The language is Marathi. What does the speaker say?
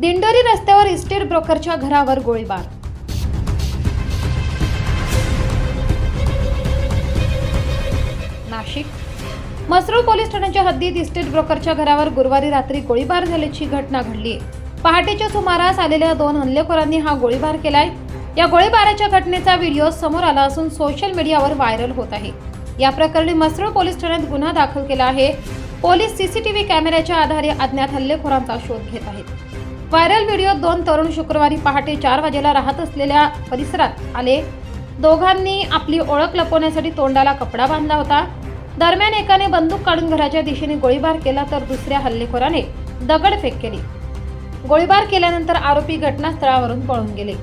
दिंडोरी रस्त्यावर इस्टेट ब्रोकरच्या घरावर गोळीबार. नाशिक. मसरूळ पोलीस ठाण्याच्या हद्दीत इस्टेट ब्रोकरच्या घरावर गुरुवारी रात्री गोळीबार झाल्याची घटना घडली. पहाटेच्या सुमारास आलेल्या दोन हल्लेखोरांनी हा गोळीबार केलाय. या गोळीबाराच्या घटनेचा व्हिडिओ समोर आला असून सोशल मीडियावर व्हायरल होत आहे. या प्रकरणी मसरूळ पोलीस ठाण्यात गुन्हा दाखल केला आहे. पोलीस सीसीटीव्ही कॅमेऱ्याच्या आधारे अज्ञात हल्लेखोरांचा शोध घेत आहेत. व्हायरल व्हिडिओ दोन तरुण शुक्रवारी पहाटे चार वाजेला राहत असलेल्या परिसरात आले. दोघांनी आपली ओळख लपवण्यासाठी तोंडाला कपडा बांधला होता. दरम्यान एकाने बंदूक काढून घराच्या दिशेने गोळीबार केला तर दुसऱ्या हल्लेखोराने दगडफेक केली. गोळीबार केल्यानंतर आरोपी घटनास्थळावरून पळून गेले.